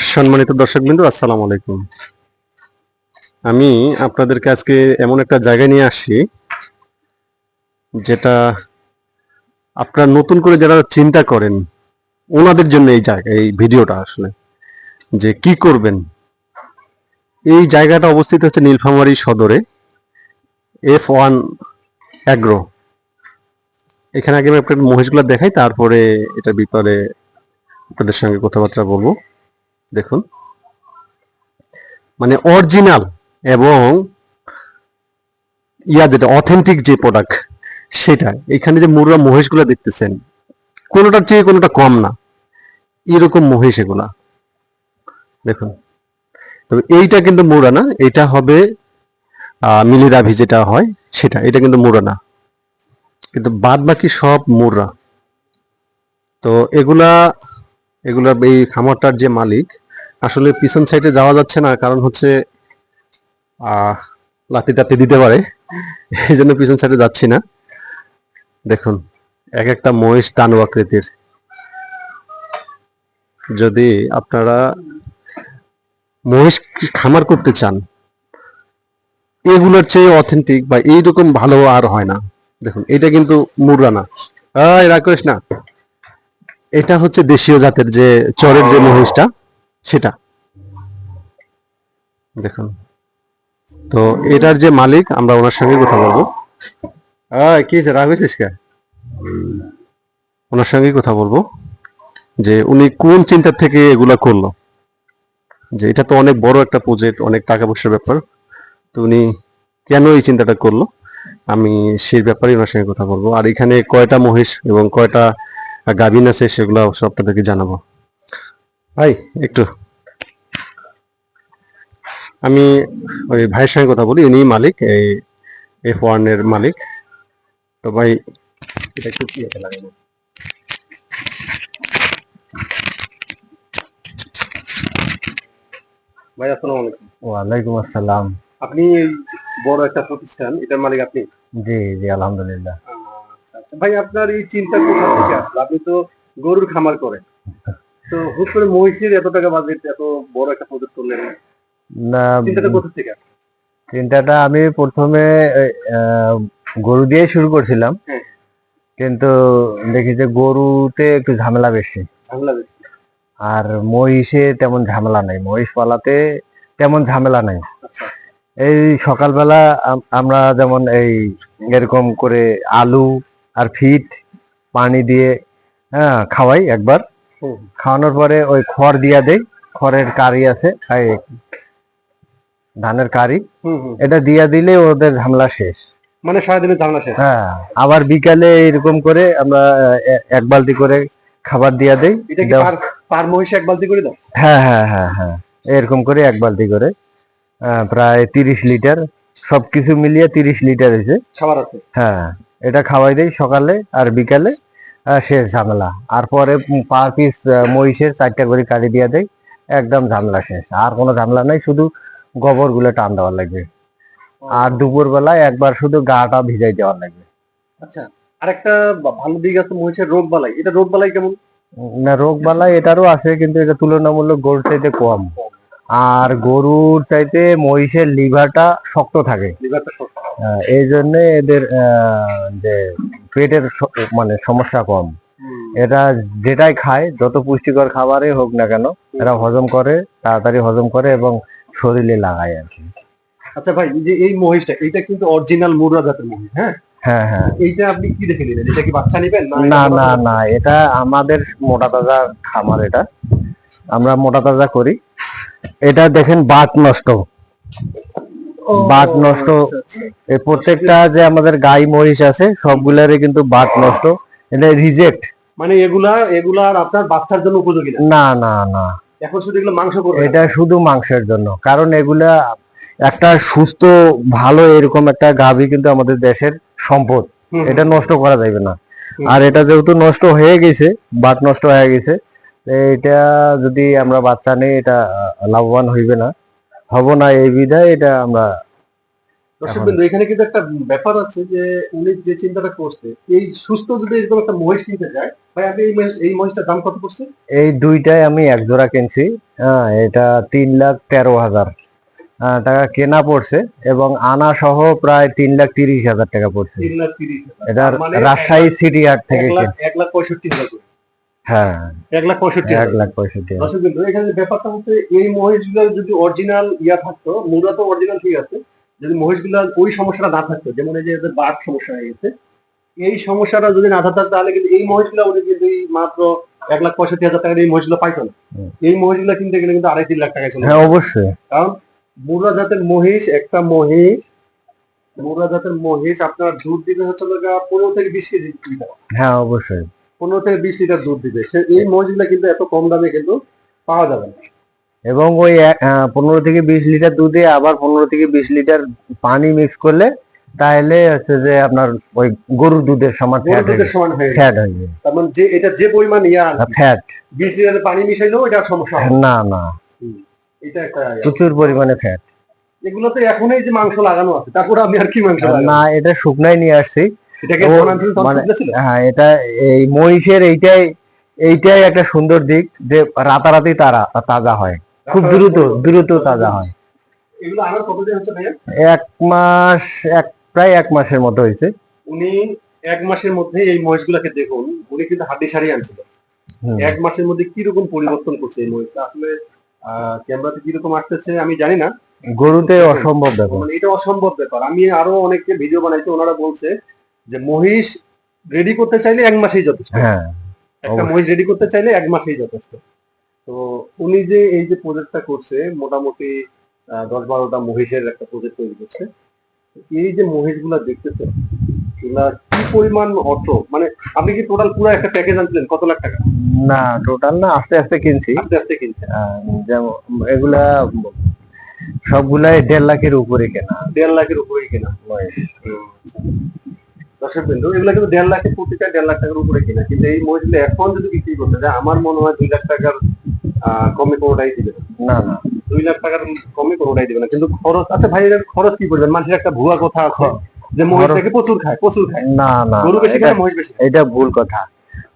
সম্মানিত দর্শকবৃন্দ, আসসালামু আলাইকুম। আমি আপনাদেরকে আজকে এমন একটা জায়গায় নিয়ে আসি যেটা আপনারা নতুন করে যারা চিন্তা করেন, ওনাদের জন্য এই জায়গা, এই ভিডিওটা আসলে, যে কি করবেন। এই জায়গাটা অবস্থিত হচ্ছে নীলফামারী সদরে এফ ওয়ান অ্যাগ্রো। এখানে আগে আমি আপনাদের মহিষগুলো দেখাই, তারপরে এটার ব্যাপারে আপনাদের সঙ্গে কথাবার্তা বলব। দেখুন। মানে অরিজিনাল এবং ইয়া যেটা অথেন্টিক যে প্রোডাক্ট সেটা। এখানে যে মুররা মহিষগুলো দেখতেছেন, কোনোটার চেয়ে কোনোটা কম না। এরকম মহিষ এগুলা। দেখুন। তবে এইটা কিন্তু মুরা না, এটা হবে মিলিরাভি যেটা হয়, সেটা। এটা কিন্তু মুরা না। কিন্তু বাদ বাকি সব মুররা। তো এগুলা এগুলা এই খামারটার যে মালিক আসলে পিছন সাইডে যাওয়া যাচ্ছে না, কারণ হচ্ছে লাতি টাতি দিতে পারে। এই জন্য পিছন সাইডে যাচ্ছি না। দেখুন, এক একটা মহিষ দানব আকৃতির। যদি আপনারা মহিষ খামার করতে চান, এগুলোর চেয়ে অথেন্টিক বা এইরকম ভালো আর হয় না। দেখুন, এটা কিন্তু মুররা না রাগ করিস না, এটা হচ্ছে দেশীয় জাতের যে চরের যে মহিষটা। সেটা। দেখুন। তো এটার যে মালিক, আমরা ওনার সঙ্গে কথা বলব। কি রাগ হয়েছিস কে ওনার সঙ্গে কথা বলব। যে উনি কোন চিন্তা থেকে এগুলা করল? যে এটা তো অনেক বড় একটা প্রজেক্ট অনেক টাকা পয়সার ব্যাপার। তো উনি কেন এই চিন্তাটা করল? আমি সেই ব্যাপারে ওনার সঙ্গে কথা বলব। আর এখানে কয়টা মহিষ এবং কয়টা গাভিন আছে সেগুলো অবশ্য আপনাদেরকে জানাব। ভাই একটু। আমি ওই ভাইয়ের সঙ্গে কথা বলি উনি মালিক এই এফ ওয়ানের মালিক। তো ভাই এটা একটু কি এটা লাগে ভাই আসসালামু আলাইকুম। ওয়ালাইকুম আসসালাম। আপনি বড় একটা প্রতিষ্ঠান এটার মালিক আপনি? জি জি আলহামদুলিল্লাহ। আচ্ছা, আচ্ছা। ভাই আপনার এই চিন্তা কোথা থেকে আসলো? আপনি তো গরুর খামার করেন। তো হুট করে মহিষের এত টাকা বাজেট এত বড় একটা প্রজেক্ট করলেন। না চিন্তাটা কোথা থেকে? চিন্তাটা আমি প্রথমে গরু দিয়ে শুরু করছিলাম। হ্যাঁ। কিন্তু দেখি যে গরুতে একটু ঝামেলা বেশি। ঝামেলা বেশি। আর মহিষে তেমন ঝামেলা নাই। মহিষ পালাতে তেমন ঝামেলা নাই। আচ্ছা। এই সকালবেলা আমরা যেমন এই এরকম করে আলু আর ফিট পানি দিয়ে হ্যাঁ খাওয়াই একবার। খাওয়ানোর পরে ওই খড় দিয়া দেই। খড়ের কারি আছে ধানের কারি। এটা দিয়া দিলে ওদের ঝামেলা শেষ। মানে সারাদিনের ঝামেলা শেষ? হ্যাঁ আবার বিকালে এরকম করে আমরা এক বালতি করে খাবার দিয়া দেই। এটা কি পার মহিষে এক বালতি করে দাও? হ্যাঁ হ্যাঁ হ্যাঁ হ্যাঁ। এরকম করে এক বালতি করে। প্রায় তিরিশ লিটার সবকিছু মিলিয়ে তিরিশ লিটার হয়েছে। খাবার আছে। হ্যাঁ এটা খাওয়াই দেই সকালে আর বিকালে। শেষ ঝামেলা। আর পরে পার পিস মহিষের চারটা করে কাটি দিয়ে দেয় একদম ঝামেলা শেষ। আর কোনো ঝামেলা নাই শুধু গোবরগুলো টান দেওয়ার লাগবে। আর দুপুর বেলায় একবার শুধু গাটা ভিজাই দেওয়ার লাগবে। আচ্ছা আরেকটা বা- ভালো দিক আছে মহিষের রোগ বালাই। এটা রোগ বালাই কেমন? না রোগ বালাই এটারও আছে কিন্তু এটা তুলনামূলক গরুর চাইতে কম। আর গরুর চাইতে মহিষের লিভারটা শক্ত থাকে। লিভারটা শক্ত। এই জন্য এদের আহ, যে পেটের মানে সমস্যা কম। এটা যেটাই খায় যত পুষ্টিকর খাবারে হোক না কেন এরা হজম করে তাড়াতাড়ি হজম করে এবং শরীরে লাগায় আর কি। আচ্ছা ভাই যে এই মহিষটা এটা কিন্তু অরিজিনাল মুর্রা জাতের মহিষ হ্যাঁ? হ্যাঁ হ্যাঁ। এইটা আপনি কি দেখে নিলেন? এটা কি বাচ্চা নেবেন না না না এটা আমাদের মোটা তাজা খামার এটা। আমরা মোটা তাজা করি। এটা দেখেন বাত নষ্ট। বাত নষ্ট। আচ্ছা, আচ্ছা। এই প্রত্যেকটা যে আমাদের গাই মহিষ আছে সবগুলারই কিন্তু বাত নষ্ট। এটা রিজেক্ট মানে এগুলা এগুলা আর আপনার বাচ্চার জন্য উপযোগী না? না না এখন শুধু এগুলো মাংস করবে এটা শুধু মাংসের জন্য। কারণ এগুলা একটা সুস্থ ভালো এরকম একটা গাভী কিন্তু আমাদের দেশের সম্পদ। এটা নষ্ট করা যাবে না। আর এটা যেহেতু নষ্ট হয়ে গেছে বাত নষ্ট হয়ে গেছে এটা যদি আমরা বাচ্চা নেই এটা লাভবান হইবে না। হব না এই বিধায় এটা আমরা এখানে কিন্তু একটা ব্যাপার আছে যে উনি যে চিন্তাটা করছে এই সুস্থ যদি এরকম একটা মহিষ কিনতে যায় ভাই আপনি এই মহিষ এই মহিষটার দাম কত পড়ছে? এই দুইটাই আমি এক জোড়া কিনছি। হ্যাঁ এটা তিন লাখ তেরো হাজার আহ, টাকা কেনা পড়ছে এবং আনা সহ প্রায় তিন লাখ তিরিশ হাজার টাকা পড়ছে। এটা মানে রাজশাহী সিটি হাট থেকে এক লাখ পঁয়ষট্টি হাজার। হ্যাঁ এক লাখ পঁয়ষট্টি এক লাখ পঁয়ষট্টি। এখানে ব্যাপারটা হচ্ছে এই মহিষগুলো যদি অরিজিনাল ইয়া থাকতো মুরা তো অরিজিনাল ঠিক আছে? যদি মহিষগুলো ওই সমস্যাটা না থাকতো যেমন এই যে এদের বাঘ সমস্যা হয়ে গেছে এই সমস্যাটা যদি না থাকতো তাহলে কিন্তু এই মহিষগুলো উনি কিন্তু মাত্র এক লাখ পঁয়ষট্টি হাজার টাকার এই মহিষগুলো পাইতো না। এই মহিষগুলো কিনতে গেলে কিন্তু আড়াই তিন লাখ টাকায় চলে হ্যাঁ অবশ্যই। কারণ মুরা জাতের মহিষ একটা মহিষ মুরা জাতের মহিষ আপনার দুধ হচ্ছে পনেরো থেকে বিশ কেজি হ্যাঁ অবশ্যই। পনেরো থেকে বিশ লিটার দুধ দিবে। সে এই মহিষগুলো কিন্তু এত কম দামে কিন্তু পাওয়া যাবে না। এবং ওই পনেরো থেকে বিশ লিটার দুধে আবার পনেরো থেকে বিশ লিটার পানি মিক্স করলে তাহলে হচ্ছে যে আপনার ওই গরুর দুধের সমান ফ্যাট দুধের সমান হয়ে ফ্যাট হয়ে যায়। তার মানে যে এটা যে পরিমাণ ইয়া ফ্যাট বিশ লিটারে পানি মিশাইলেও এটা সমস্যা না। না এটা একটা প্রচুর পরিমাণে ফ্যাট এগুলোতে এখনই যে মাংস লাগানো আছে তারপরে আমি আর কি মাংস না এটা শুকনাই নিয়ে আসছি। এটাকে মানে-? হ্যাঁ এটা এই মহিষের এইটাই এইটাই একটা সুন্দর দিক যে রাতারাতি তারা তাজা হয়। খুব দ্রুত দ্রুত তাজা হয়। এক মাস এক প্রায় এক মাসের মতো হয়েছে। উনি এক মাসের মধ্যে এই মহিষগুলোকে দেখুন উনি কিন্তু হাড্ডি সারি আনছিল। এক মাসের মধ্যে কীরকম পরিবর্তন করছে এই মহিষটা? আসলে আহ, ক্যামেরাতে কীরকম আসতেছে আমি জানি না। গরুতে অসম্ভব ব্যাপার। মানে এটা অসম্ভব ব্যাপার। আমি আরও অনেককে ভিডিও বানাইছি ওনারা বলছে যে মহিষ রেডি করতে চাইলে এক মাসেই যথেষ্ট। হ্যাঁ একটা মহিষ রেডি করতে চাইলে এক মাসেই যথেষ্ট। তো উনি যে এই যে প্রজেক্টটা করছে মোটামুটি দশ বারোটা মহিষের একটা প্রজেক্ট তৈরি করছে এই যে মহিষগুলা দেখতেছে এগুলা কি পরিমাণ অর্থ? মানে আপনি কি টোটাল পুরো একটা প্যাকেজ আনছিলেন? কত লাখ টাকা? না টোটাল না আস্তে আস্তে কিনছি। আস্তে আস্তে কিনছেন। আহ, যেমন এগুলা সবগুলাই দেড় লাখের উপরে কেনা। দেড় লাখের উপরেই কেনা। মহিষ। দর্শক বিন্দু এগুলো কিন্তু দেড় লাখের প্রতিটা দেড় লাখ টাকার উপরে কিনা। কিন্তু এই মহিষগুলো এখন যদি বিক্রি করতে যায় আমার মনে হয় দুই লাখ টাকার কমে কোনোটাই দিবে না। না দুই লাখ টাকার কমে কোনোটাই দিবে না। কিন্তু খরচ আচ্ছা ভাই এর খরচ কি করবেন মানুষের একটা ভুয়া কথা আছে যে মহিষ থেকে প্রচুর খায় প্রচুর খায়। না না গরু বেশি খায় মহিষ বেশি। এটা ভুল কথা।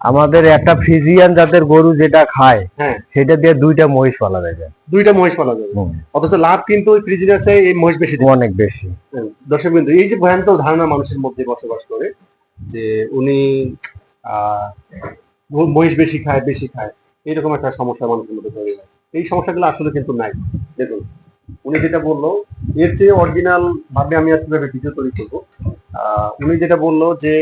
আমাদের একটা ফিজিয়ান জাতের গরু যেটা খায় হ্যাঁ। সেটা দিয়ে দুইটা মহিষ পালা যায় দুইটা মহিষ পালা হুম। অথচ লাভ কিন্তু ওই ফ্রিজিনের চেয়ে এই মহিষ বেশি অনেক বেশি। দর্শক বিন্দু এই যে ভয়ানক ধারণা মানুষের মধ্যে বসবাস করে যে উনি আহ মহিষ বেশি খায় বেশি খায় এইরকম একটা সমস্যা মানুষের মধ্যে তৈরি হয়। এই সমস্যাগুলো আসলে কিন্তু নাই। দেখুন উনি যেটা বলল এর চেয়ে অরিজিনাল ভাবে আমি আর কীভাবে ভিডিও তৈরি করব উনি যেটা বলল যে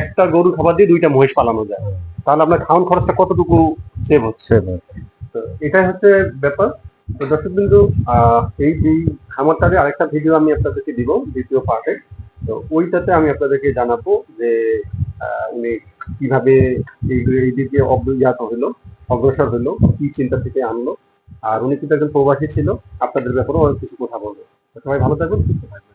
একটা গরু খাবার দিয়ে দুইটা মহিষ পালানো যায়। তাহলে আপনার খাওয়ান খরচটা কতটুকু সেভ হচ্ছে? তো এটাই হচ্ছে ব্যাপার। তো দর্শক বিন্দু এই এই খামারটারে আরেকটা ভিডিও আমি আপনাদেরকে দিব দ্বিতীয় পার্টে তো ওইটাতে আমি আপনাদেরকে জানাব যে উনি কীভাবে এই দিকে অগ্রযাত হলো অগ্রসর হলো কি চিন্তা থেকে আনলো। আর উনি কিন্তু একজন প্রবাসী ছিল আপনাদের ব্যাপারেও অনেক কিছু কথা বলব। সবাই ভালো থাকুন সুস্থ থাকবেন।